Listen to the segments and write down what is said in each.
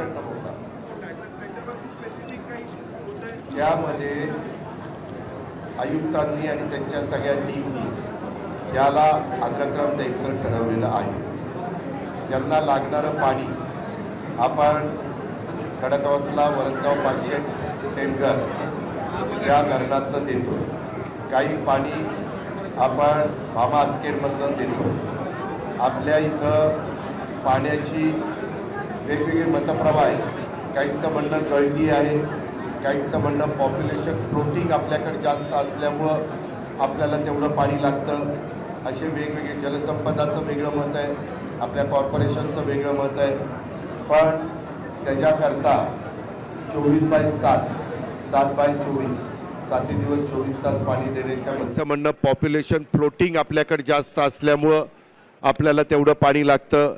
प्रचंड होता त्यामध्ये आयुक्तांनी आणि त्यांच्या सगळ्या टीमनी याला अग्रक्रम द्यायचं ठरवलेलं आहे. यांना लागणारं पाणी आपण खडकवासला वरणगाव पाचशे टेमघर या धरणातनं देतो. काही पाणी आपण भामा आस्केटमधनं देतो. आपल्या इथं पाण्याची वेगवेगळे मतप्रभा आहेत. काहींचं म्हणणं गळती आहे काहींचं म्हणणं पॉप्युलेशन फ्लोटिंग आपल्याकडे जास्त असल्यामुळं आपल्याला तेवढं पाणी लागतं. असे वेगवेगळे जलसंपदाचं वेगळं मत आहे आपल्या कॉर्पोरेशनचं वेगळं मत आहे. पण त्याच्याकरता चोवीस बाय सात सात बाय चोवीस साती दिवस चोवीस तास पाणी देण्याच्या त्यांचं म्हणणं पॉप्युलेशन फ्लोटिंग आपल्याकडे जास्त असल्यामुळं आपल्याला तेवढं पाणी लागतं.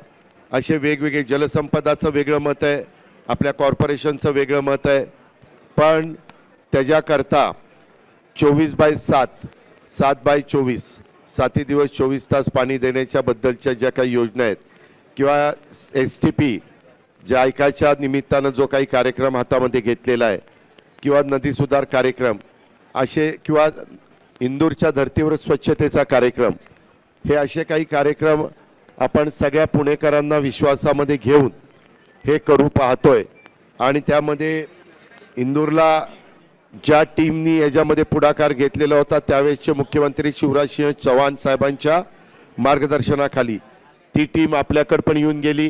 असे वेगवेगळे जलसंपदाचं वेगळं मत आहे आपल्या कॉर्पोरेशनचं वेगळं मत आहे. पण त्याच्याकरता चोवीस बाय सात सात बाय चोवीस साती दिवस चोवीस तास पाणी देण्याच्या बद्दलच्या ज्या काही योजना आहेत किंवा एस टी पी ज्या ऐकायच्या निमित्तानं जो काही कार्यक्रम हातामध्ये घेतलेला आहे किंवा नदी सुधार कार्यक्रम असे किंवा इंदूरच्या धर्तीवर स्वच्छतेचा कार्यक्रम हे असे काही कार्यक्रम आपण सगळ्या पुणेकरांना विश्वासामध्ये घेऊन हे करू पाहतोय. आणि त्यामध्ये इंदूरला ज्या टीमनी याच्यामध्ये पुढाकार घेतलेला होता त्यावेळेसचे मुख्यमंत्री शिवराजसिंह चव्हाण साहेबांच्या मार्गदर्शनाखाली ती टीम आपल्याकडे पण येऊन गेली.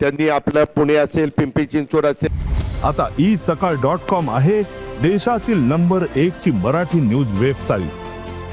त्यांनी आपलं पुणे असेल पिंपरी चिंचवड असेल. आता ई सकाळ डॉट कॉम आहे देशातील नंबर एक ची मराठी न्यूज वेबसाईट.